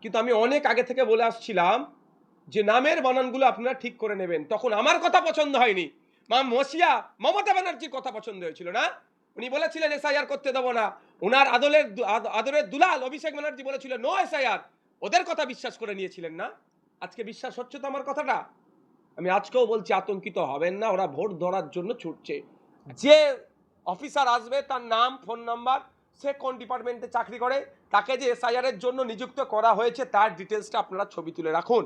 কিন্তু আমি অনেক আগে থেকে বলে আসছিলাম যে নামের বানানগুলো আপনারা ঠিক করে নেবেন। তখন আমার কথা পছন্দ হয়নি। মা মসিয়া, মমতা ব্যানার্জির কথা পছন্দ হয়েছিল না? উনি বলেছিলেন, এসআইআর করতে দেবো না। ওনার আদলের আদ- আদরের দুলাল অভিষেক ব্যানার্জি বলেছিল, নো এসআইআর। ওদের কথা বিশ্বাস করে নিয়েছিলেন না? আজকে বিশ্বাস হচ্ছে তো আমার কথাটা? আমি আজকেও বলছি, আতঙ্কিত হবেন না, ওরা ভোট ধরার জন্য ছুটছে। যে অফিসার আসবে, তার নাম, ফোন নাম্বার, সে কোন ডিপার্টমেন্টে চাকরি করে তাকে যে এসআইআর এর জন্য নিযুক্ত করা হয়েছে, তার ডিটেলসটা আপনারা ছবি তুলে রাখুন।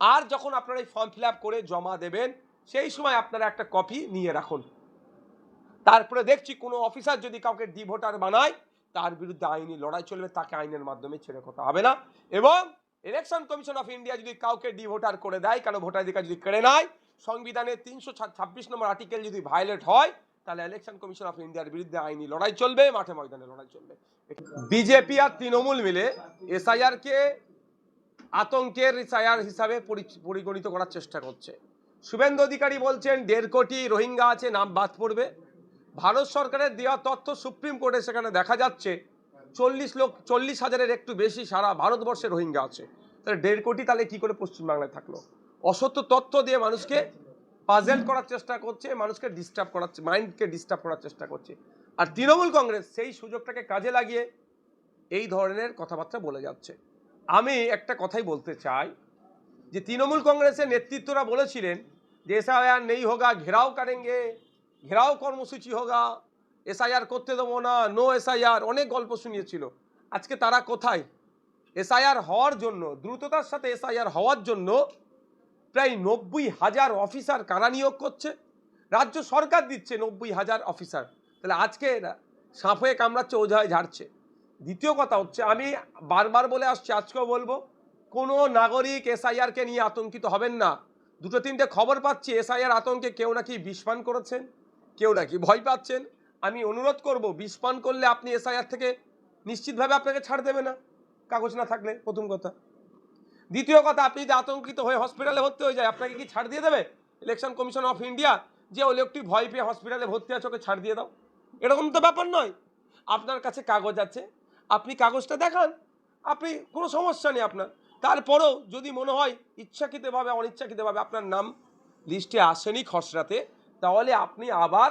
আর যখন আপনারা এই ফর্ম ফিল করে জমা দেবেন, সেই সময় আপনারা একটা কপি নিয়ে রাখুন। তারপরে দেখছি কোনো অফিসার যদি কাউকে ডি ভোটার বানায়, তার বিরুদ্ধে আইনি লড়াই চলবে, তাকে আইনের মাধ্যমে ছেড়ে কথা হবে না। এবং ইলেকশন কমিশন অফ ইন্ডিয়া যদি কাউকে ডি ভোটার করে দেয় কারও ভোটাধিকার যদি কেড়ে নেয়, সংবিধানের তিনশো ছাব্বিশ নম্বর আর্টিকেল যদি ভায়োলেট হয় তাহলে ইলেকশন কমিশন অফ ইন্ডিয়ার বিরুদ্ধে আইনি লড়াই চলবে, মাঠে ময়দানে লড়াই চলবে। বিজেপি আর তৃণমূল মিলে এসআইআর কে আতঙ্কের এসআইআর হিসাবে পরি- পরিগণিত করার চেষ্টা করছে। শুভেন্দু অধিকারী বলছেন, দেড় কোটি রোহিঙ্গা আছে, নাম বাদ পড়বে। ভারত সরকারের দেওয়া তথ্য সুপ্রিম কোর্টে সেখানে দেখা যাচ্ছে, চল্লিশ লোক, চল্লিশ হাজারের একটু বেশি সারা ভারতবর্ষে রোহিঙ্গা আছে। তাহলে দেড় কোটি তাহলে কি করে পশ্চিমবাংলায় থাকল? অসত্য তথ্য দিয়ে মানুষকে পাজেল করার চেষ্টা করছে, মানুষকে ডিস্টার্ব করার মাইন্ডকে ডিস্টার্ব করার চেষ্টা করছে। আর তৃণমূল কংগ্রেস সেই সুযোগটাকে কাজে লাগিয়ে এই ধরনের কথাবার্তা বলে যাচ্ছে। আমি একটা কথাই বলতে চাই, যে তৃণমূল কংগ্রেসের নেতৃত্বরা বলেছিলেন যে এসআইআর নেই হোগা, ঘেরাও করেঙ্গে, ঘেরাও কর্মসূচি হোগা, এসআইআর করতে দেবো না নো এসআইআর, অনেক গল্প শুনিয়েছিল। আজকে তারা কোথায়? এসআইআর হওয়ার জন্য, দ্রুততার সাথে এসআইআর হওয়ার জন্য প্রায় নব্বই হাজার অফিসার কারা নিয়োগ করছে? রাজ্য সরকার দিচ্ছে নব্বই হাজার অফিসার। তাহলে আজকে সাপ হয়ে কামড়াচ্ছে, ওঝায় ঝাড়ছে। দ্বিতীয় কথা হচ্ছে, আমি বারবার বলে আসছি, আজকেও বলব, কোনো নাগরিক এসআইআরকে নিয়ে আতঙ্কিত হবেন না। দুটো তিনটে খবর পাচ্ছি, এসআইআর আতঙ্কে কেউ নাকি বিষপান করেছেন, কেউ নাকি ভয় পাচ্ছেন। আমি অনুরোধ করব বিষপান করলে আপনি এসআইআর থেকে নিশ্চিতভাবে আপনাকে ছাড় দেবে না। কাগজ না থাকলে, প্রথম কথা। দ্বিতীয় কথা, আপনি যদি আতঙ্কিত হয়ে হসপিটালে ভর্তি হয়ে যায়, আপনাকে কি ছাড় দিয়ে দেবে? ইলেকশন কমিশন অফ ইন্ডিয়া যে ও লোকটি ভয় পেয়ে হসপিটালে ভর্তি আছে, ওকে ছাড় দিয়ে দাও। এরকম তো ব্যাপার নয়। আপনার কাছে কাগজ আছে, আপনি কাগজটা দেখান। আপনি, কোনো সমস্যা নেই আপনার। তারপরেও যদি মনে হয় ইচ্ছাকৃতভাবে, অনিচ্ছাকৃতভাবে আপনার নাম লিস্টে আসেনি খসড়াতে, তাহলে আপনি আবার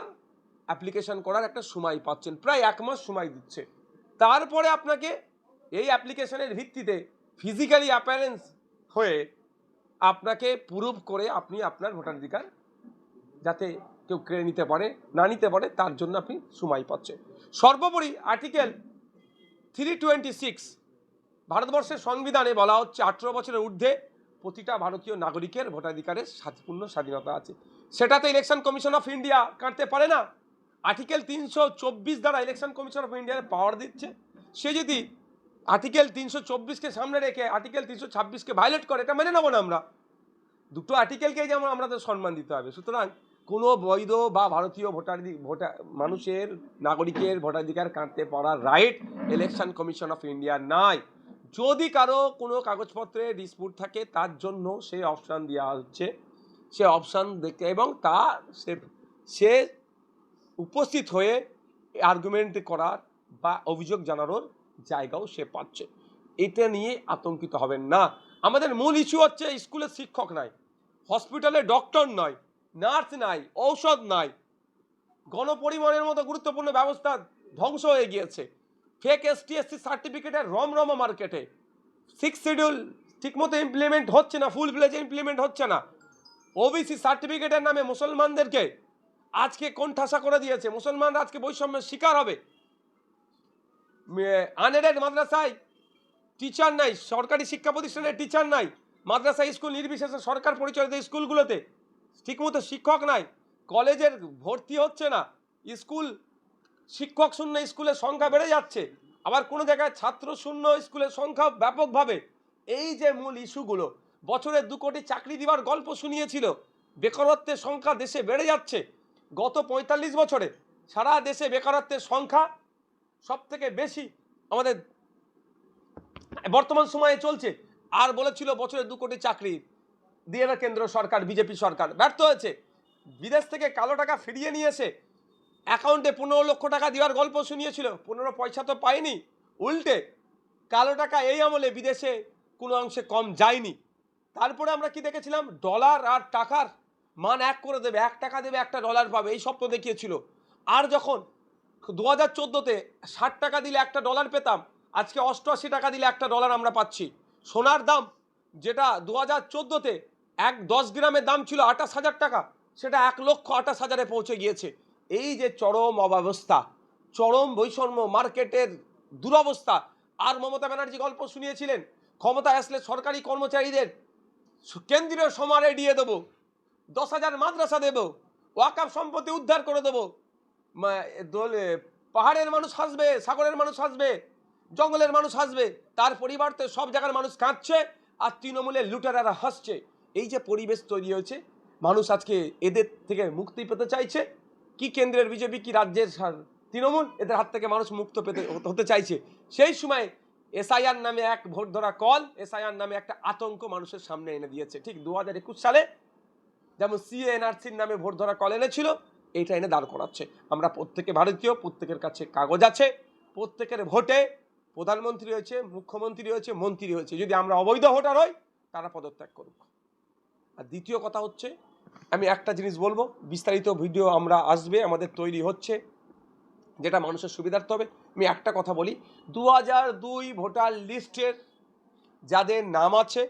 অ্যাপ্লিকেশন করার একটা সময় পাচ্ছেন। প্রায় এক মাস সময় দিচ্ছে। তারপরে আপনাকে এই অ্যাপ্লিকেশনের ভিত্তিতে ফিজিক্যালি অ্যাপারেন্স হয়ে আপনাকে প্রুভ করে আপনি আপনার ভোটাধিকার যাতে কেউ কেড়ে নিতে পারে, না নিতে পারে, তার জন্য আপনি সময় পাচ্ছেন। সর্বোপরি আর্টিকেল থ্রি টোয়েন্টি সিক্স ভারতবর্ষের সংবিধানে বলা হচ্ছে, আঠেরো বছরের ঊর্ধ্বে প্রতিটা ভারতীয় নাগরিকের ভোটাধিকারের স্বাধী- পূর্ণ স্বাধীনতা আছে। সেটাতে ইলেকশন কমিশন অফ ইন্ডিয়া কাটতে পারে না। আর্টিকেল তিনশো চব্বিশ দ্বারা ইলেকশন কমিশন অফ ইন্ডিয়ার পাওয়ার দিচ্ছে। সে যদি আর্টিকেল তিনশো চব্বিশকে সামনে রেখে আর্টিকেল তিনশো ছাব্বিশকে ভায়োলেট করে, এটা মেনে নেব না আমরা। দুটো আর্টিকেলকেই যেমন আমাদের সম্মান দিতে হবে। সুতরাং কোনো বৈধ বা ভারতীয় ভোটার ভোটার মানুষের, নাগরিকের ভোটাধিকার কাটতে পারার right election commission of India নাই। যদি কারও কোনো কাগজপত্রে ডিসপুট থাকে, তার জন্য সে অপশান দেওয়া হচ্ছে। সে অপশান দেখতে এবং তা সে সে উপস্থিত হয়ে আর্গুমেন্ট করার বা অভিযোগ জানানোর জায়গাও সে পাচ্ছে। এটা নিয়ে আতঙ্কিত হবেন না। আমাদের মূল ইস্যু হচ্ছে স্কুলে শিক্ষক নাই হসপিটালে ডক্টর নয় নার্স নাই, ঔষধ নাই। গণপরিবহনের মতো গুরুত্বপূর্ণ ব্যবস্থা ধ্বংস হয়ে গিয়েছে। ফেক এসটিএসসি সার্টিফিকেটের রমরমা মার্কেটে সিক্স শিডিউল ঠিকমতো ইমপ্লিমেন্ট হচ্ছে না ফুল ফ্লেজে ইমপ্লিমেন্ট হচ্ছে না। ওবিসি সার্টিফিকেটের নামে মুসলমানদেরকে আজকে কোণঠাসা করে দিয়েছে। মুসলমানরা আজকে বৈষম্যের শিকার হবে। আনএডেড মাদ্রাসায় টিচার নাই, সরকারি শিক্ষা প্রতিষ্ঠানের টিচার নাই। মাদ্রাসা স্কুল নির্বিশেষে সরকার পরিচালিত স্কুলগুলোতে। ঠিকমতো শিক্ষক নাই, কলেজের ভর্তি হচ্ছে না, স্কুল শিক্ষক শূন্য স্কুলের সংখ্যা বেড়ে যাচ্ছে। আবার কোনো জায়গায় ছাত্র শূন্য স্কুলের সংখ্যা ব্যাপকভাবে। এই যে মূল ইস্যুগুলো, বছরে দু কোটি চাকরি দেওয়ার গল্প শুনিয়েছিল, বেকারত্বের সংখ্যা দেশে বেড়ে যাচ্ছে। গত পঁয়তাল্লিশ বছরে সারা দেশে বেকারত্বের সংখ্যা সব থেকে বেশি আমাদের বর্তমান সময়ে চলছে। আর বলেছিল বছরে দু কোটি চাকরি দিয়ে না কেন্দ্র সরকার, বিজেপি সরকার। ব্যর্থ হয়েছে। বিদেশ থেকে কালো টাকা ফিরিয়ে নিয়ে এসে অ্যাকাউন্টে পনেরো লক্ষ টাকা দেওয়ার গল্প শুনিয়েছিল। পনেরো পয়সা তো পায়নি উল্টে কালো টাকা এই আমলে বিদেশে কোনো অংশে কম যায়নি। তারপরে আমরা কি দেখেছিলাম? ডলার আর টাকার মান এক করে দেবে। এক টাকা দেবে, একটা ডলার পাবে। এই স্বপ্ন দেখিয়েছিল। আর যখন দু হাজার চোদ্দোতে ষাট টাকা দিলে একটা ডলার পেতাম, আজকে অষ্টআশি টাকা দিলে একটা ডলার আমরা পাচ্ছি। সোনার দাম যেটা দু হাজার চোদ্দোতে এক দশ গ্রামের দাম ছিল আঠাশ হাজার টাকা, সেটা এক লক্ষ আঠাশ হাজারে পৌঁছে গিয়েছে। এই যে চরম অব্যবস্থা চরম বৈষম্য মার্কেটের দুরবস্থা, আর মমতা ব্যানার্জি গল্প শুনিয়েছিলেন, ক্ষমতা আসলে সরকারি কর্মচারীদের কেন্দ্রীয় সমারে এড়িয়ে দেবো, দশ হাজার মাদ্রাসা দেবো ওয়াকাফ সম্পত্তি উদ্ধার করে দেবো পাহাড়ের মানুষ হাসবে, সাগরের মানুষ হাসবে, জঙ্গলের মানুষ হাসবে, তার পরিবর্তে সব জায়গার মানুষ কাঁদছে, আর তৃণমূলের লুটেরারা হাসছে। এই যে পরিবেশ তৈরি হয়েছে, মানুষ আজকে এদের থেকে মুক্তি পেতে চাইছে। কি কেন্দ্রের বিজেপি, কি রাজ্যের তৃণমূল, এদের হাত থেকে মানুষ মুক্ত পেতে, হতে চাইছে। সেই সময় এসআইআর নামে এক ভোট ধরা কল, এসআইআর নামে একটা আতঙ্ক মানুষের সামনে এনে দিয়েছে। ঠিক দু হাজার একুশ সালে যেমন সিএনআরসির নামে ভোট ধরা কল এনেছিল এইটা এনে দাঁড় করাচ্ছে। আমরা প্রত্যেকে ভারতীয়, প্রত্যেকের কাছে কাগজ আছে, প্রত্যেকের ভোটে প্রধানমন্ত্রী হয়েছে, মুখ্যমন্ত্রী হয়েছে, মন্ত্রী হয়েছে। যদি আমরা অবৈধ ভোটার হই, তারা পদত্যাগ করুক। আর দ্বিতীয় কথা হচ্ছে, আমি একটা জিনিস বলব, বিস্তারিত ভিডিও আমরা আসবে, আমাদের তৈরি হচ্ছে, যেটা মানুষের সুবিধার্থ হবে। আমি একটা কথা বলি দু দুই ভোটার লিস্টের যাদের নাম আছে,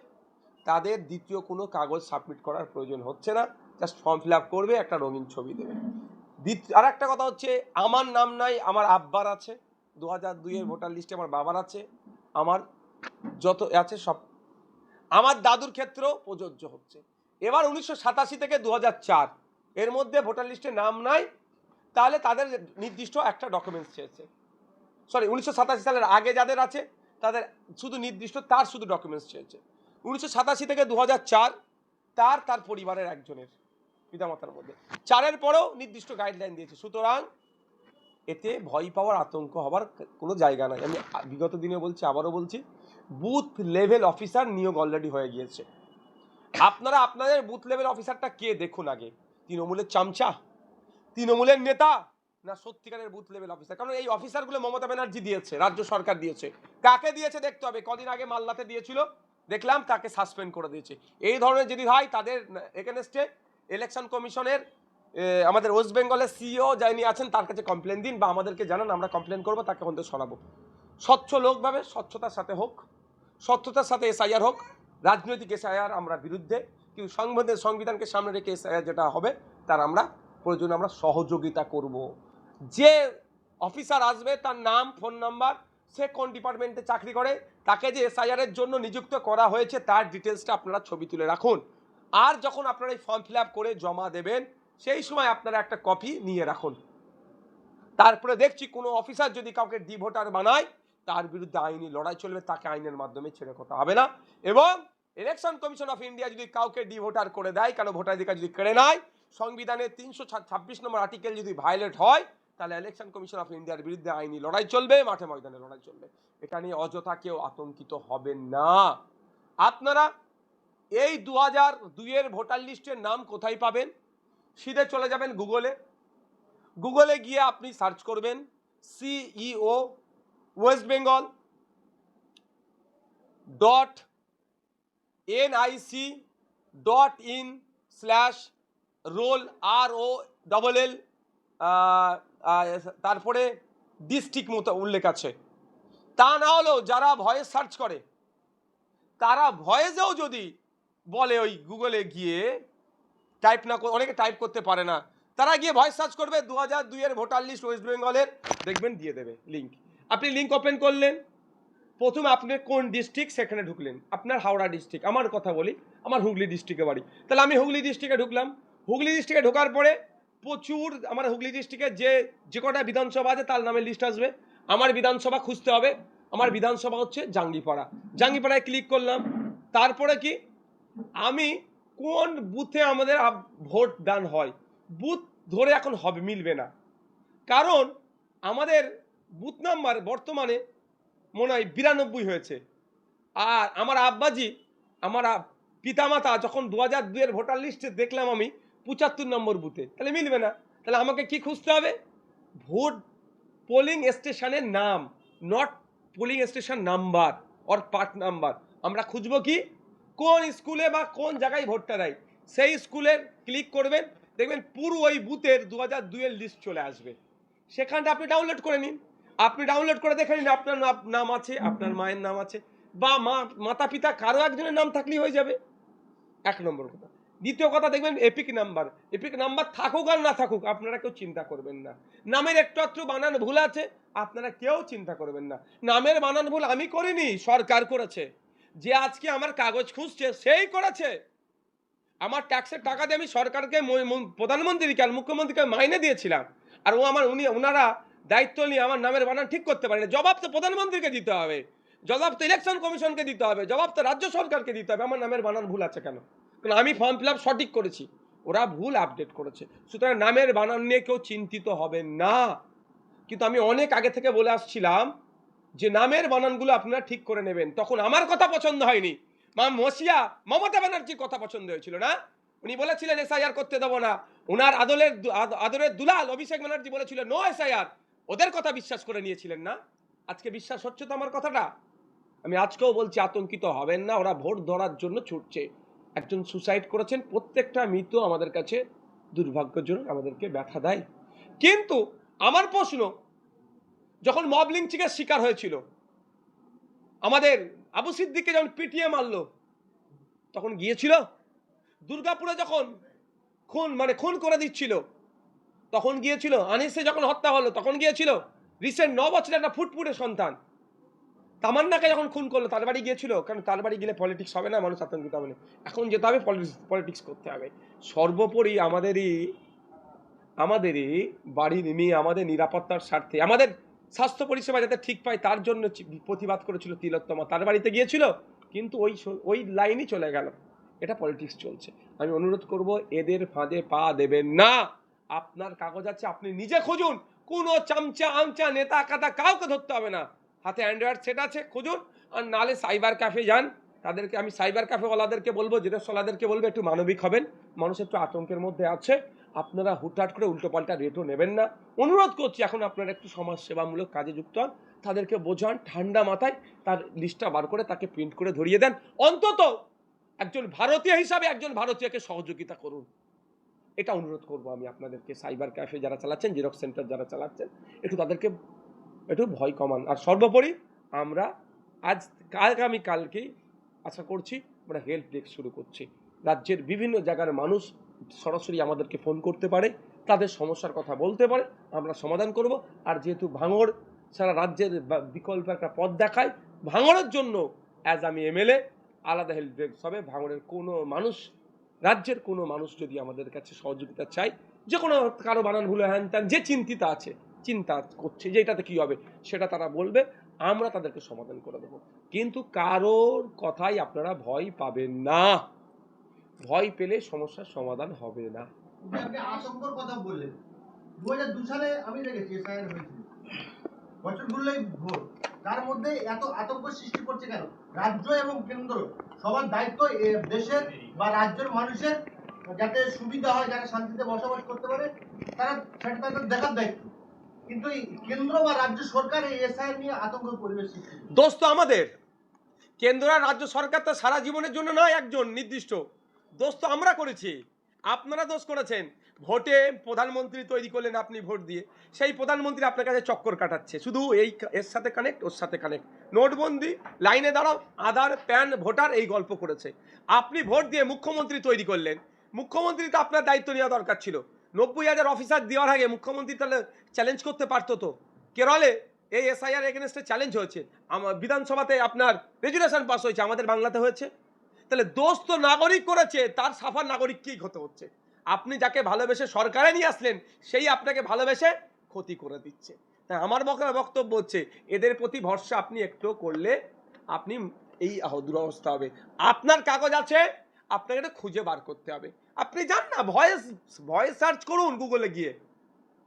তাদের দ্বিতীয় কোনো কাগজ সাবমিট করার প্রয়োজন হচ্ছে না। জাস্ট ফর্ম ফিল আপ করবে, একটা রঙিন ছবি দেবে। আর একটা কথা হচ্ছে, আমার নাম নাই, আমার আব্বার আছে। দু হাজার দুইয়ের ভোটার লিস্টে আমার বাবার আছে। আমার যত আছে সব। আমার দাদুর ক্ষেত্রেও প্রযোজ্য হচ্ছে। এবার উনিশশো সাতাশি থেকে দু হাজার চার, এর মধ্যে ভোটার লিস্টে নাম নাই, তাহলে তাদের নির্দিষ্ট একটা ডকুমেন্টস চেয়েছে সরি উনিশশো সাতাশি সালের আগে যাদের আছে, তাদের শুধু নির্দিষ্ট, তার শুধু ডকুমেন্টস চেয়েছে উনিশশো সাতাশি থেকে দু হাজার চার, তার তার পরিবারের একজনের। পিতামাতার মধ্যে। চারের পরেও নির্দিষ্ট গাইডলাইন দিয়েছে। সুতরাং এতে ভয় পাওয়ার আতঙ্ক হবার কোনো জায়গা নাই। আমি বিগত দিনে বলছি, আবারও বলছি বুথ লেভেল অফিসার নিয়োগ অলরেডি হয়ে গিয়েছে। আপনারা, আপনাদের বুথ লেভেল অফিসারটা কে? দেখুন আগে। তৃণমূলের চামচা? তৃণমূলের নেতা? না সত্যিকারের বুথ লেভেল অফিসার কারণ এই অফিসারগুলো মমতা ব্যানার্জি দিয়েছে, রাজ্য সরকার দিয়েছে। কাকে দিয়েছে দেখতে হবে। কদিন আগে মাল্লাতে দিয়েছিল। দেখলাম তাকে সাসপেন্ড করে দিয়েছে। এই ধরনের যদি হয়, তাদের এগেনস্টে ইলেকশন কমিশনের আমাদের ওয়েস্ট বেঙ্গলের সিইও যিনি আছেন, তার কাছে কমপ্লেন দিন বা আমাদেরকে জানান, আমরা কমপ্লেন করব, তাকে থেকে সরাবো স্বচ্ছ লোকভাবে স্বচ্ছতার সাথে হোক, স্বচ্ছতার সাথে এসআইআর হোক, রাজনৈতিক এসআইআর আমরা বিরুদ্ধে, কিন্তু সংবিধান, সংবিধানকে সামনে রেখে এসআইআর যেটা হবে, তার আমরা প্রয়োজনে আমরা সহযোগিতা করব। যে অফিসার আসবে, তার নাম ফোন নাম্বার সে কোন ডিপার্টমেন্টে চাকরি করে, তাকে যে এসআইআর এর জন্য নিযুক্ত করা হয়েছে, তার ডিটেলসটা আপনারা ছবি তুলে রাখুন। আর যখন আপনারা এই ফর্ম ফিল করে জমা দেবেন, সেই সময় আপনারা একটা কপি নিয়ে রাখুন। তারপরে দেখছি কোনো অফিসার যদি কাউকে ডি ভোটার বানায়, তার বিরুদ্ধে আইনি লড়াই চলবে, তাকে আইনের মাধ্যমে ছেড়ে কথা হবে না। এবং ইলেকশন কমিশন অফ ইন্ডিয়া যদি কাউকে ডি ভোটার করে দেয়, কারও ভোটাধিকার যদি কেড়ে নেয় সংবিধানের তিনশো ছাব্বিশ নম্বর আর্টিকেল যদি ভায়োলেট হয়, তাহলে ইলেকশন কমিশন অফ ইন্ডিয়ার বিরুদ্ধে আইনি লড়াই চলবে, মাঠে ময়দানে লড়াই চলবে। এটা নিয়ে অযথা কেউ আতঙ্কিত হবেন না। আপনারা এই দু হাজার দুইয়ের ভোটার লিস্টের নাম কোথায় পাবেন? সিধে চলে যাবেন গুগলে। গুগলে গিয়ে আপনি সার্চ করবেন CEO west Bengal dot NIC dot in slash roll R O double L তারপরে ডিস্ট্রিক্ট মতো উল্লেখ আছে। তা না হলেও যারা ভয়েস সার্চ করে, তারা ভয়েসেও যদি বলে ওই গুগলে গিয়ে টাইপ না অনেকে টাইপ করতে পারে না। তারা গিয়ে ভয়েস সার্চ করবে দু হাজার দুইয়ের ভোটার লিস্ট ওয়েস্ট বেঙ্গলের দেখবেন দিয়ে দেবে লিঙ্ক আপনি লিঙ্ক ওপেন করলেন, প্রথমে আপনি কোন ডিস্ট্রিক্ট সেখানে ঢুকলেন? আপনার হাওড়া ডিস্ট্রিক্ট আমার কথা বলি, আমার হুগলি ডিস্ট্রিক্টে বাড়ি। তাহলে আমি হুগলি ডিস্ট্রিক্টে ঢুকলাম। হুগলি ডিস্ট্রিক্টে ঢোকার পরে প্রচুর আমার হুগলি ডিস্ট্রিক্টে যে যে কটা বিধানসভা আছে তার নামে লিস্ট আসবে। আমার বিধানসভা খুঁজতে হবে। আমার বিধানসভা হচ্ছে জাঙ্গিপাড়া। জাঙ্গিপাড়ায় ক্লিক করলাম। তারপরে কি? আমি কোন বুথে আমাদের ভোট দান হয়? বুথ ধরে এখন হবে, মিলবে না। কারণ আমাদের বুথ নাম্বার বর্তমানে মনে হয় বিরানব্বই হয়েছে। আর আমার আব্বাজি, আমার পিতামাতা যখন দু হাজার দুইয়ের ভোটার লিস্টে দেখলাম আমি, পঁচাত্তর নম্বর বুথে, তাহলে মিলবে না। তাহলে আমাকে কি খুঁজতে হবে? ভোট পোলিং স্টেশনের নাম, not polling station number, or part number. আমরা খুঁজবো কি? কোন স্কুলে বা কোন জায়গায় ভোটটা দেয়? সেই স্কুলের ক্লিক করবেন, দেখবেন পুরো ওই বুথের দু হাজার দুইয়ের লিস্ট চলে আসবে। সেখানটা আপনি ডাউনলোড করে নিন। আপনি ডাউনলোড করে দেখে নিন আপনার নাম- আছে, আপনার মায়ের নাম আছে, বা মা মাতা পিতা কারও একজনের নাম থাকলেই হয়ে যাবে। এক নম্বর কথা। দ্বিতীয় কথা, দেখবেন এপিক নাম্বার এপিক নাম্বার থাকুক আর না থাকুক, আপনারা কেউ চিন্তা করবেন না। নামের একটু একটু বানান ভুল আছে, আপনারা কেউ চিন্তা করবেন না। নামের বানান ভুল আমি করিনি, সরকার করেছে। যে আজকে আমার কাগজ খুঁজছে, সেই করেছে। আমার ট্যাক্সের টাকা দিয়ে আমি সরকারকে প্রধানমন্ত্রীকে আর মুখ্যমন্ত্রীকে মাইনে দিয়েছিলাম। আর ও আমার, উনি ওনারা দায়িত্ব নিয়ে আমার নামের বানান ঠিক করতে পারে না জবাব তো প্রধানমন্ত্রীকে দিতে হবে। জবাব তো ইলেকশন কমিশনকে দিতে হবে। জবাব তো রাজ্য সরকারকে দিতে হবে। আমার নামের বানান ভুল আছে কেন? কারণ আমি ফর্ম ফিল সঠিক করেছি। ওরা ভুল আপডেট করেছে। সুতরাং নামের বানান নিয়ে কেউ চিন্তিত হবে না। কিন্তু আমি অনেক আগে থেকে বলে আসছিলাম যে নামের বানানগুলো আপনারা ঠিক করে নেবেন। তখন আমার কথা পছন্দ হয়নি। মা মসিয়া মমতা ব্যানার্জির কথা পছন্দ হয়েছিল না? উনি বলেছিলেন, এসআইআর করতে দেবো না। ওনার আদলের আদ- আদরের দুলাল অভিষেক ব্যানার্জি বলেছিল নো এসআইআর ওদের কথা বিশ্বাস করে নিয়েছিলেন না? আজকে বিশ্বাস হচ্ছে তো আমার কথাটা? আমি আজকেও বলছি, আতঙ্কিত হবেন না, ওরা ভোট ধরার জন্য ছুটছে। একজন সুসাইড করেছেন, প্রত্যেকটা মৃত আমাদের কাছে দুর্ভাগ্যজনক, আমাদেরকে ব্যথা দেয়। কিন্তু আমার প্রশ্ন যখন মব লিঞ্চিংয়ের শিকার হয়েছিল, আমাদের আবু সিদ্দিককে যখন পিটিয়ে মারলো, তখন গিয়েছিল, দুর্গাপুরে যখন খুন মানে খুন করে দিচ্ছিল, তখন গিয়েছিল, আনিসে যখন হত্যা হলো, তখন গিয়েছিল, রিসেন্ট ন বছরের একটা ফুটফুটে সন্তান। তামান্নাকে যখন খুন করল, তার বাড়ি গিয়েছিল, কারণ তার বাড়ি গেলে পলিটিক্স হবে না, মানুষ আতঙ্কিত হবে না। এখন যেতে হবে পলিটিক্স করতে হবে। সর্বোপরি আমাদেরই আমাদেরই বাড়ির মেয়ে, আমাদের নিরাপত্তার স্বার্থে, আমাদের স্বাস্থ্য পরিষেবা যাতে ঠিক পায়, তার জন্য প্রতিবাদ করেছিল তিলোত্তমা। তার বাড়িতে গিয়েছিল, কিন্তু ওই ওই লাইনই চলে গেল। এটা পলিটিক্স চলছে। আমি অনুরোধ করব, এদের ফাঁদে পা দেবেন না। আপনার কাগজ আছে, আপনি নিজে খুঁজুন। কোনো চামচা আমচা নেতা কাতা কাউকে ধরতে হবে না। হাতে অ্যান্ড্রয়েড সেট আছে, খুঁজুন। আর নালে সাইবার ক্যাফে যান। তাদেরকে, আমি সাইবার ক্যাফেওয়ালাদেরকে বলব জেরক্সওয়ালাদেরকে বলব, একটু মানবিক হবেন। মানুষ একটু আতঙ্কের মধ্যে আছে। আপনারা হুটহাট করে উল্টোপাল্টা রেটও নেবেন না। অনুরোধ করছি এখন আপনারা একটু সমাজ সেবামূলক কাজে যুক্ত হন, তাদেরকে বোঝান, ঠান্ডা মাথায় তার লিস্টটা বার করে তাকে প্রিন্ট করে ধরিয়ে দেন। অন্তত একজন ভারতীয় হিসাবে একজন ভারতীয়কে সহযোগিতা করুন। এটা অনুরোধ করব আমি আপনাদেরকে সাইবার ক্যাফে যারা চালাচ্ছেন জেরক্স সেন্টার যারা চালাচ্ছেন, একটু তাদেরকে একটু ভয় কমান। আর সর্বোপরি আমরা আজ আগামী কালকেই আশা করছি আমরা হেল্প ডেস্ক শুরু করছি। রাজ্যের বিভিন্ন জায়গার মানুষ সরাসরি আমাদেরকে ফোন করতে পারে, তাদের সমস্যার কথা বলতে পারে, আমরা সমাধান করব। আর যেহেতু ভাঙড় সারা রাজ্যের বিকল্প একটা পথ দেখায়, ভাঙড়ের জন্য অ্যাজ আমি এমএলএ আলাদা হেল্প ডেস্ক হবে। ভাঙড়ের কোনো মানুষ, রাজ্যের কোনো মানুষ যদি আমাদের কাছে সহযোগিতা চায়, যে কোনো কারও বানান ভুলে হ্যান ত্যান, যে চিন্তিত আছে, চিন্তা করছে যে এটাতে কী হবে, সেটা তারা বলবে, আমরা তাদেরকে সমাধান করে দেবো। কিন্তু কারোর কথাই আপনারা ভয় পাবেন না। ভয় পেলে সমস্যার সমাধান হবে না। যে আপনি আতঙ্কর কথা বললেন দু হাজার দু সালে আমি দেখেছি এসআইআর হয়েছিল। বছর ভোট তার মধ্যে এত আতঙ্ক সৃষ্টি করছে কেন? রাজ্য এবং কেন্দ্র সবার দায়িত্ব দেশের বা রাজ্যের মানুষের। যাতে সুবিধা হয় যারা শান্তিতে বসবাস করতে পারে তারা সেটা তাদের দেখার দায়িত্ব। কিন্তু কেন্দ্র বা রাজ্য সরকার এই এসআইআর নিয়ে আতঙ্কের পরিবেশ সৃষ্টি করছে। দোষ তো আমাদের। কেন্দ্র আর রাজ্য সরকার তো সারা জীবনের জন্য নয় একজন নির্দিষ্ট। দোষ তো আমরা করেছি। আপনারা দোষ করেছেন। ভোটে প্রধানমন্ত্রী তৈরি করলেন আপনি ভোট দিয়ে। সেই প্রধানমন্ত্রী আপনার কাছে চক্কর কাটাচ্ছে। শুধু এই এর সাথে কানেক্ট ওর সাথে কানেক্ট নোটবন্দি, লাইনে দাঁড়াও, আধার, প্যান, ভোটার এই গল্প করেছে। আপনি ভোট দিয়ে মুখ্যমন্ত্রী তৈরি করলেন। মুখ্যমন্ত্রী তো আপনার দায়িত্ব নেওয়া দরকার ছিল। নব্বই হাজার অফিসার দেওয়ার আগে মুখ্যমন্ত্রী তাহলে চ্যালেঞ্জ করতে পারতো তো। কেরলে এই এসআইআর এগেনস্টে চ্যালেঞ্জ হয়েছে। আমার বিধানসভাতে আপনার রেজুলেশন পাস হয়েছে। আমাদের বাংলাতে হয়েছে। তাহলে দোষ তো নাগরিক করেছে, তার সাফার নাগরিককেই হতে হচ্ছে? আপনি যাকে ভালোবেসে সরকারে নিয়ে আসলেন, সেই আপনাকে ভালোবেসে ক্ষতি করে দিচ্ছে। তাই আমার বক- বক্তব্য হচ্ছে, এদের প্রতি ভরসা আপনি একটু করলে আপনি এই দুরবস্থা হবে। আপনার কাগজ আছে, আপনাকে এটা খুঁজে বার করতে হবে। আপনি যান না, ভয়েস ভয়েস সার্চ করুন গুগলে গিয়ে।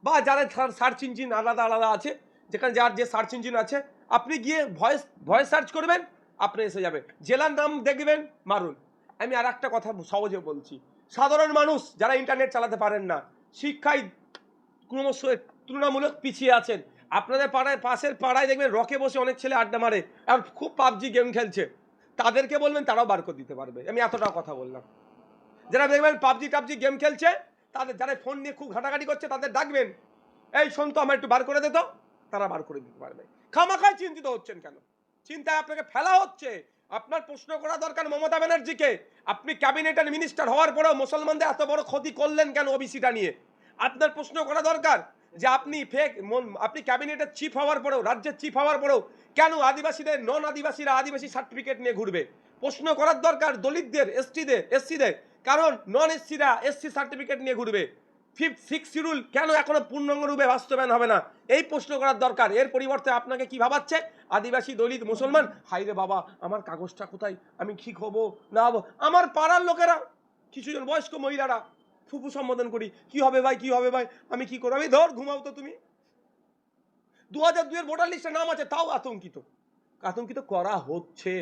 বা যারা সার্চ ইঞ্জিন আলাদা আলাদা আছে, যেখানে যার যে সার্চ ইঞ্জিন আছে, আপনি গিয়ে ভয়েস ভয়েস সার্চ করবেন আপনি এসে যাবে জেলার নাম দেখবেন, মারুন। আমি আর একটা কথা সহজে বলছি। সাধারণ মানুষ যারা ইন্টারনেট চালাতে পারেন না, শিক্ষায় ক্রমশ তুলনামূলক পিছিয়ে আছেন। আপনাদের পাড়ায়, পাশের পাড়ায় দেখবেন রকে বসে অনেক ছেলে আড্ডা মারে আর খুব পাবজি গেম খেলছে। তাদেরকে বলবেন, তারাও বার করে দিতে পারবে। আমি এতটাও কথা বললাম। যারা দেখবেন পাবজি টাবজি গেম খেলছে, তাদের যারা ফোন নিয়ে খুব ঘাটাঘাটি করছে, তাদের ডাকবেন, এই শোন তো আমার একটু বার করে দে তো। তারা বার করে দিতে পারবে। খামাখায় চিন্তিত হচ্ছেন কেন? চিন্তায় আপনাকে ফেলা হচ্ছে। আপনার প্রশ্ন করা দরকার মমতা ব্যানার্জিকে। আপনি ক্যাবিনেটের মিনিস্টার হওয়ার পরেও মুসলমানদের এত বড় ক্ষতি করলেন কেন ওবিসিটা নিয়ে? আপনার প্রশ্ন করা দরকার যে আপনি ফেক আপনি ক্যাবিনেটের চিফ হওয়ার পরেও, রাজ্যের চিফ হওয়ার পরেও কেন আদিবাসীদের নন আদিবাসীরা আদিবাসী সার্টিফিকেট নিয়ে ঘুরবে? প্রশ্ন করার দরকার দলিতদের এসটিদের এসসিদের কারণ নন এসসিরা এসসি সার্টিফিকেট নিয়ে ঘুরবে। ফিফথ সিক্স শিডিউল কেন এখনও পূর্ণাঙ্গ রূপে বাস্তবায়ন হবে না? এই প্রশ্ন করার দরকার। এর পরিবর্তে আপনাকে কি ভাবাচ্ছে? আদিবাসী, দলিত, মুসলমান? হাই রে বাবা, আমার কাগজটা কোথায়? আমি ঠিক হব না হব? আমার পাড়ার লোকেরা, কিছুজন বয়স্ক মহিলারা ফুপু সম্বোধন করি, কি হবে ভাই? কি হবে ভাই? আমি কি করব? আমি ধর, ঘুমাও তো তুমি। দু হাজার দুয়ের ভোটার লিস্টে নাম আছে, তাও আতঙ্কিত। আতঙ্কিত করা হচ্ছে।